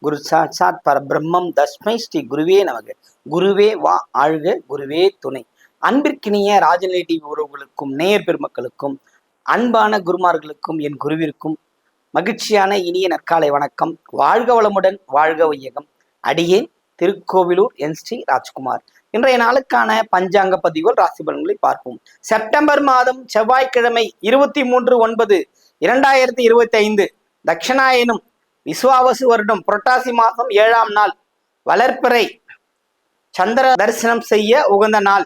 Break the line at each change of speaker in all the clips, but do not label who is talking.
குரு சாட்சாத் பரபிரம்மம் தஸ்மை ஸ்ரீ குருவே நமக. குருவே வா ஆழ்க குருவே துணை. அன்பிற்கினிய ராஜநிலை டிவி உறவுகளுக்கும் நேயர் பெருமக்களுக்கும் அன்பான குருமார்களுக்கும் என் குருவிற்கும் மகிழ்ச்சியான இனிய நற்காலை வணக்கம். வாழ்க வளமுடன் வாழ்க வையகம். அடியே திருக்கோவிலூர் என் ஸ்ரீ ராஜ்குமார். இன்றைய நாளுக்கான பஞ்சாங்க பதிவுகள் ராசி பலன்களை பார்ப்போம். செப்டம்பர் மாதம் செவ்வாய்க்கிழமை இருபத்தி மூன்று ஒன்பது இரண்டாயிரத்தி இருபத்தி ஐந்து தட்சிணாயனும் விஸ்வாவசு வருடம் புரட்டாசி மாதம் ஏழாம் நாள் வளர்ப்பிறை சந்திர தரிசனம் செய்ய உகந்த நாள்.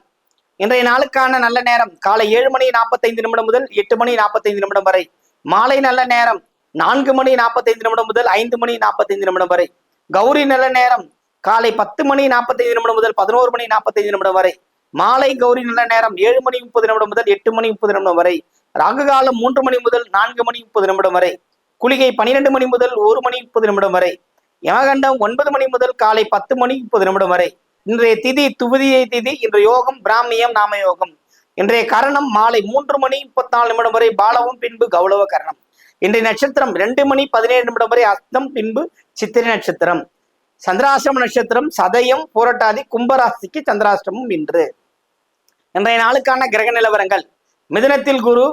இன்றைய நாளுக்கான நல்ல நேரம் காலை ஏழு மணி நாற்பத்தைந்து நிமிடம் முதல் எட்டு மணி நாற்பத்தைந்து நிமிடம் வரை. மாலை நல்ல நேரம் நான்கு மணி நாற்பத்தைந்து நிமிடம் முதல் ஐந்து மணி நாற்பத்தைந்து நிமிடம் வரை. கௌரி நல்ல நேரம் காலை பத்து மணி நாற்பத்தைந்து நிமிடம் முதல் பதினோரு மணி நாற்பத்தைந்து நிமிடம் வரை. மாலை கௌரி நல்ல நேரம் ஏழு மணி முப்பது நிமிடம் முதல் எட்டு மணி முப்பது நிமிடம் வரை. ராகு காலம் மூன்று மணி முதல் நான்கு மணி முப்பது நிமிடம் வரை. குளிகை பனிரெண்டு மணி முதல் ஒரு மணி முப்பது நிமிடம் வரை. யமகண்டம் ஒன்பது மணி முதல் காலை பத்து மணி முப்பது நிமிடம் வரை. இன்றைய திதி துவிதியை திதி இன்று யோகம் பிராமியம் நாம யோகம் இன்றைய கரணம் மாலை மூன்று மணி முப்பத்தி நாலு நிமிடம் வரை பாலவும் பின்பு கௌளவ கரணம். இன்றைய நட்சத்திரம் ரெண்டு மணி பதினேழு நிமிடம் வரை அஸ்தம் பின்பு சித்திரை நட்சத்திரம். சந்திராசிரம நட்சத்திரம் சதயம் போராட்டாதி கும்பராசிக்கு சந்திராஷ்டிரமம் இன்று. இன்றைய நாளுக்கான கிரக நிலவரங்கள். மிதுனத்தில் குரு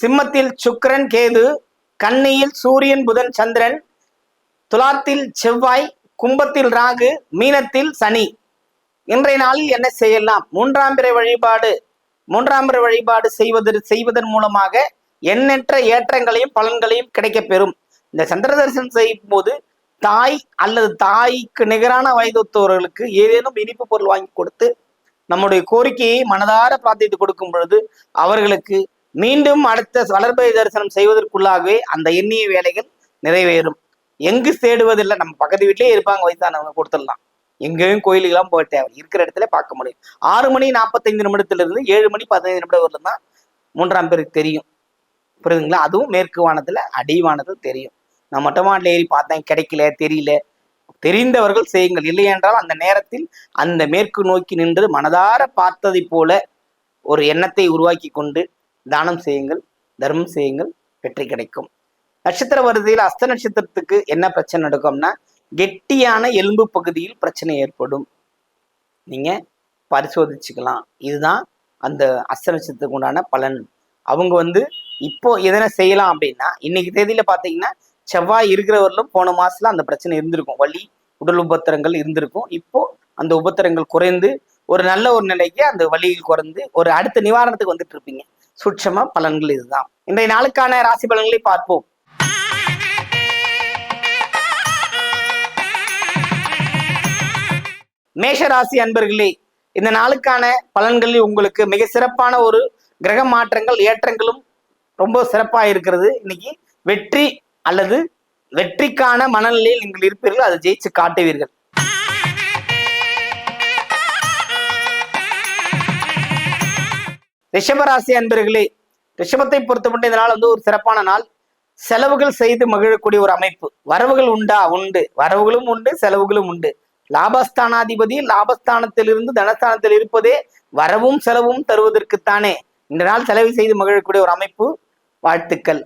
சிம்மத்தில் சுக்கிரன் கேது கன்னியில் சூரியன் புதன் சந்திரன் துலாத்தில் செவ்வாய் கும்பத்தில் ராகு மீனத்தில் சனி. இன்றைய நாளில் என்ன செய்யலாம்? மூன்றாம் பிறை வழிபாடு. மூன்றாம் பிறை வழிபாடு செய்வது செய்வதன் மூலமாக எண்ணற்ற ஏற்றங்களையும் பலன்களையும் கிடைக்கப்பெறும். இந்த சந்திர தரிசனம் செய்யும் போது தாய் அல்லது தாய்க்கு நிகரான வயதுத்தவர்களுக்கு ஏதேனும் இனிப்பு பொருள் வாங்கி கொடுத்து நம்முடைய கோரிக்கையை மனதார பிரார்த்தித்து கொடுக்கும் பொழுது அவர்களுக்கு மீண்டும் அடுத்த வளர்ப்பை தரிசனம் செய்வதற்குள்ளாகவே அந்த எண்ணிய வேலைகள் நிறைவேறும். எங்கு தேடுவதில்லை நம்ம பக்கத்து வீட்டிலேயே இருப்பாங்க வயசானவங்க கொடுத்துடலாம். எங்கேயும் கோயிலுக்கெல்லாம் போக தேவை இருக்கிற இடத்துல பார்க்க முடியும். ஆறு மணி நாற்பத்தைந்து நிமிடத்திலிருந்து ஏழு மணி பதினைந்து நிமிடம் வரலாம் தான் மூன்றாம் பேருக்கு தெரியும். புரியுதுங்களா? அதுவும் மேற்கு வானத்துல அடிவானத்தில் தெரியும். நான் மொட்டை மாடியில் ஏறி பார்த்தேன் கிடைக்கல தெரியல. தெரிந்தவர்கள் செய்யுங்கள். இல்லை என்றால் அந்த நேரத்தில் அந்த மேற்கு நோக்கி நின்று மனதார பார்த்ததை போல ஒரு எண்ணத்தை உருவாக்கி கொண்டு தானம் செய்யுங்கள் தர்மம் செய்யுங்கள் வெற்றி கிடைக்கும். நட்சத்திர வரிசையில் அஸ்த நட்சத்திரத்துக்கு என்ன பிரச்சனை நடக்கும்னா கெட்டியான எலும்பு பகுதியில் பிரச்சனை ஏற்படும். நீங்க பரிசோதிச்சுக்கலாம். இதுதான் அந்த அஸ்த நட்சத்திரத்துக்கு உண்டான பலன். அவங்க வந்து இப்போ எதனா செய்யலாம் அப்படின்னா இன்னைக்கு தேதியில பாத்தீங்கன்னா செவ்வாய் இருக்கிறவர்களும் போன மாசத்துல அந்த பிரச்சனை இருந்திருக்கும். வலி உடல் உபத்திரங்கள் இருந்திருக்கும். இப்போ அந்த உபத்திரங்கள் குறைந்து ஒரு நல்ல ஒரு நிலைக்கு அந்த வழியில் குறைந்து ஒரு அடுத்த நிவாரணத்துக்கு வந்துட்டு இருப்பீங்க. சுட்சம பலன்கள் இதுதான். இன்றைய நாளுக்கான ராசி பலன்களை பார்ப்போம். மேஷ ராசி அன்பர்களே இந்த நாளுக்கான பலன்களில் உங்களுக்கு மிக சிறப்பான ஒரு கிரக மாற்றங்கள் ஏற்றங்களும் ரொம்ப சிறப்பாக இருக்கிறது. இன்னைக்கு வெற்றி அல்லது வெற்றிக்கான மனநிலையில் நீங்கள் இருப்பீர்கள் அதை ஜெயிச்சு காட்டுவீர்கள். ரிஷபராசி அன்பர்களே ரிஷபத்தை பொறுத்தமட்டும் இந்த நாள் வந்து ஒரு சிறப்பான நாள். செலவுகள் செய்து மகிழக்கூடிய ஒரு அமைப்பு. வரவுகள் உண்டா? உண்டு. வரவுகளும் உண்டு செலவுகளும் உண்டு. லாபஸ்தானாதிபதி லாபஸ்தானத்திலிருந்து தனஸ்தானத்தில் இருப்பதே வரவும் செலவும் தருவதற்குத்தானே. இந்த நாள் செலவு செய்து மகிழக்கூடிய ஒரு அமைப்பு. வாழ்த்துக்கள்.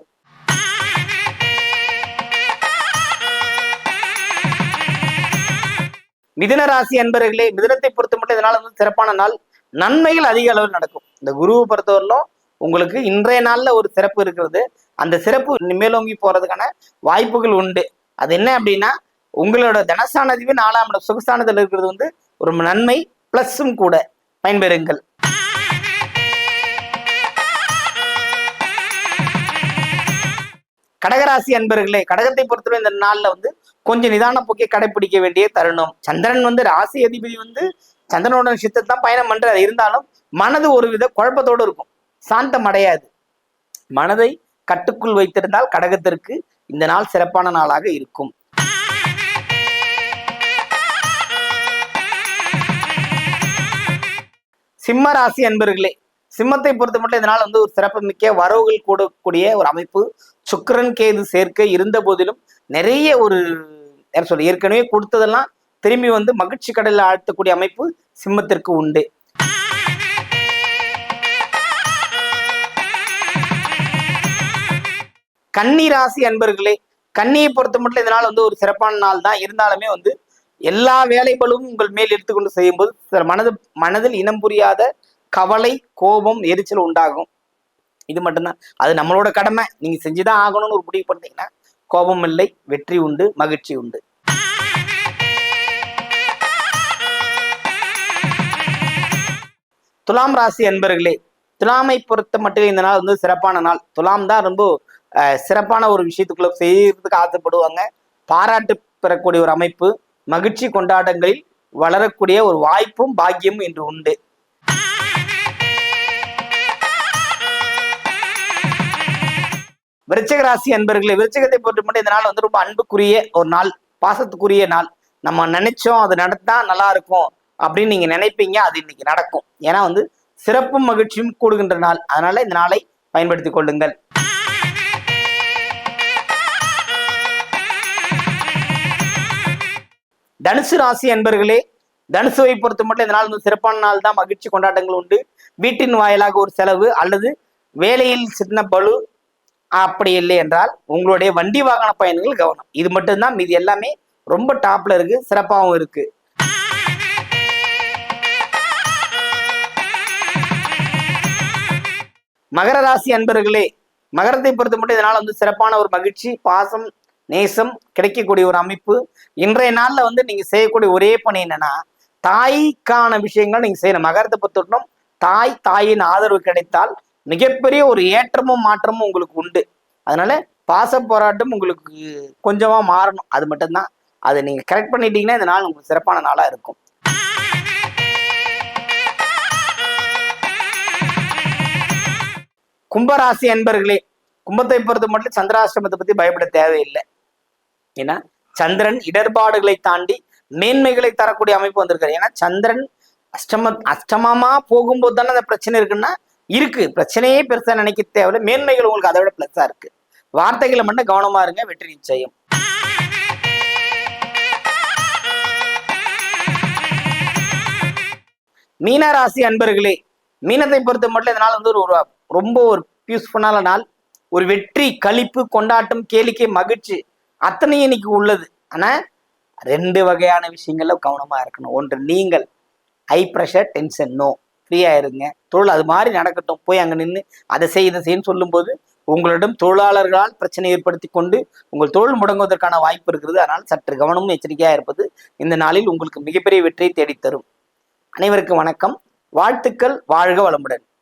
மிதுன ராசி அன்பர்களே மிதுனத்தை பொறுத்த மட்டும் வந்து சிறப்பான நாள். நன்மைகள் அதிக அளவில் நடக்கும். இந்த குருவை பொறுத்தவரையிலும் உங்களுக்கு இன்றைய நாளில் ஒரு சிறப்பு இருக்கிறது. அந்த சிறப்பு மேலோங்கி போறதுக்கான வாய்ப்புகள் உண்டு. அது என்ன அப்படின்னா உங்களோட தனஸ்தானதிபதி நாலாம் இடம் சுகஸ்தானத்தில் இருக்கிறது வந்து ஒரு நன்மை ப்ளஸ்ஸும் கூட. பயன்பெறுங்கள். கடகராசி அன்பர்களே கடகத்தை பொறுத்தவரை இந்த நாளில் வந்து கொஞ்சம் நிதான போக்கை கடைபிடிக்க வேண்டிய தருணம். சந்திரன் வந்து ராசி அதிபதி வந்து சந்திரனோட நட்சத்திரத்தை தான் பயணம் பண்றாரு. இருந்தாலும் மனது ஒரு வித குழப்பத்தோடு இருக்கும். சாந்தம் அடையாது. மனதை கட்டுக்குள் வைத்திருந்தால் கடகத்திற்கு இந்த நாள் சிறப்பான நாளாக இருக்கும். சிம்ம ராசி அன்பர்களே சிம்மத்தை பொறுத்த மட்டும் இதனால் வந்து ஒரு சிறப்பு மிக்க வரவுகள் கூடக்கூடிய ஒரு அமைப்பு. சுக்கரன் கேது சேர்க்கை இருந்த போதிலும் நிறைய ஒரு என்ன சொல்ல ஏற்கனவே கொடுத்ததெல்லாம் திரும்பி வந்து மகிழ்ச்சி கடலில் ஆழ்த்தக்கூடிய அமைப்பு சிம்மத்திற்கு உண்டு. கன்னி ராசி அன்பர்களே கன்னியை பொறுத்த மட்டும் இதனால் வந்து ஒரு சிறப்பான நாள் தான். இருந்தாலுமே வந்து எல்லா வேலைகளும் உங்கள் மேல் எடுத்துக்கொண்டு செய்யும்போது சில மனது மனதில் இனம் புரியாத கவலை கோபம் எரிச்சல் உண்டாகும். இது மட்டும்தான். அது நம்மளோட கடமை. நீங்க செஞ்சுதான் ஆகணும்னு ஒரு முடிவு பண்ணீங்கன்னா கோபம் இல்லை வெற்றி உண்டு மகிழ்ச்சி உண்டு. துலாம் ராசி அன்பர்களே துலாமை பொறுத்த மட்டும் இந்த நாள் வந்து சிறப்பான நாள். துலாம் தான் ரொம்ப சிறப்பான ஒரு விஷயத்துக்குள்ள செய்யறதுக்கு ஆசைப்படுவாங்க பாராட்டு பெறக்கூடிய ஒரு அமைப்பு மகிழ்ச்சி கொண்டாட்டங்களில் வளரக்கூடிய ஒரு வாய்ப்பும் பாக்கியமும் இன்று உண்டு. விருச்சிக ராசி அன்பர்களே விருச்சகத்தை பொறுத்த மட்டும் இந்த நாள் வந்து ரொம்ப அன்புக்குரிய ஒரு நாள் பாசத்துக்குரிய நாள். நம்ம நினைச்சோம் அது நடந்தா நல்லா இருக்கும் அப்படின்னு நீங்க நினைப்பீங்க அது இன்னைக்கு நடக்கும். ஏன்னா வந்து சிறப்பும் மகிழ்ச்சியும் கூடுகின்ற நாள். அதனால இந்த நாளை பயன்படுத்திக் கொள்ளுங்கள். தனுசு ராசி அன்பர்களே தனுசுவை பொறுத்த மட்டும் இந்த நாள் வந்து சிறப்பான நாள் தான். மகிழ்ச்சி கொண்டாட்டங்கள் உண்டு. வீட்டின் வாயிலாக ஒரு செலவு அல்லது வேலையில் சின்ன பலு அப்படி இல்லை என்றால் உங்களுடைய வண்டி வாகன பயணங்கள் கவனம். இது மட்டும்தான். மீதி எல்லாமே ரொம்ப டாப்ல இருக்கு. சிறப்பாகவும் இருக்கு. மகர ராசி அன்பர்களே மகரத்தை பொறுத்த மட்டும் இதனால் வந்து சிறப்பான ஒரு மகிழ்ச்சி பாசம் நேசம் கிடைக்கக்கூடிய ஒரு அமைப்பு. இன்றைய நாளில் வந்து நீங்கள் செய்யக்கூடிய ஒரே பணி என்னன்னா தாய்க்கான விஷயங்கள் நீங்கள் செய்யணும். மகரத்தை பொறுத்தவரைக்கும் தாய் தாயின் ஆதரவு கிடைத்தால் மிகப்பெரிய ஒரு ஏற்றமும் மாற்றமும் உங்களுக்கு உண்டு. அதனால பாச போராட்டம் உங்களுக்கு கொஞ்சமாக மாறணும். அது மட்டும்தான். அதை நீங்கள் கரெக்ட் பண்ணிட்டீங்கன்னா இந்த நாள் உங்களுக்கு சிறப்பான நாளாக இருக்கும். கும்பராசி அன்பர்களே கும்பத்தை பொறுத்த மட்டும் சந்திராஷ்டிரமத்தை பத்தி பயப்பட தேவையில்லை. ஏன்னா சந்திரன் இடர்பாடுகளை தாண்டி மேன்மைகளை தரக்கூடிய அமைப்பு வந்திருக்காரு. ஏன்னா சந்திரன் அஷ்டம அஷ்டமமா போகும்போது தானே அந்த பிரச்சனை இருக்குன்னா இருக்கு. பிரச்சனையே பெருசா நினைக்க தேவையில்லை. மேன்மைகள் உங்களுக்கு அதை விட பிளஸா இருக்கு. வார்த்தைகளை மட்டும் கவனமா இருங்க. வெற்றி நிச்சயம். மீனராசி அன்பர்களே மீனத்தை பொறுத்த மட்டும் இதனால் வந்து ஒரு ரொம்ப ஒரு பீஸ்ஃபுல்லான நாள். ஒரு வெற்றி கழிப்பு கொண்டாட்டம் கேளிக்கை மகிழ்ச்சி. அத்தனையும் இன்னைக்கு உள்ளது. ஆனா ரெண்டு வகையான விஷயங்கள்ல கவனமா இருக்கணும். ஒன்று நீங்கள் ஹை ப்ரெஷர் டென்ஷன் நோ ஃப்ரீயாக இருங்க. தொழில் அது மாதிரி நடக்கட்டும். போய் அங்க நின்று அதை செய் இதை செய்யன்னு சொல்லும்போது உங்களிடம் தொழிலாளர்களால் பிரச்சனை ஏற்படுத்தி கொண்டு உங்கள் தொழில் முடங்குவதற்கான வாய்ப்பு இருக்கிறது. அதனால் சற்று கவனமும் எச்சரிக்கையா இருப்பது இந்த நாளில் உங்களுக்கு மிகப்பெரிய வெற்றியை தேடித்தரும் அனைவருக்கும் வணக்கம். வாழ்த்துக்கள். வாழ்க வளமுடன்.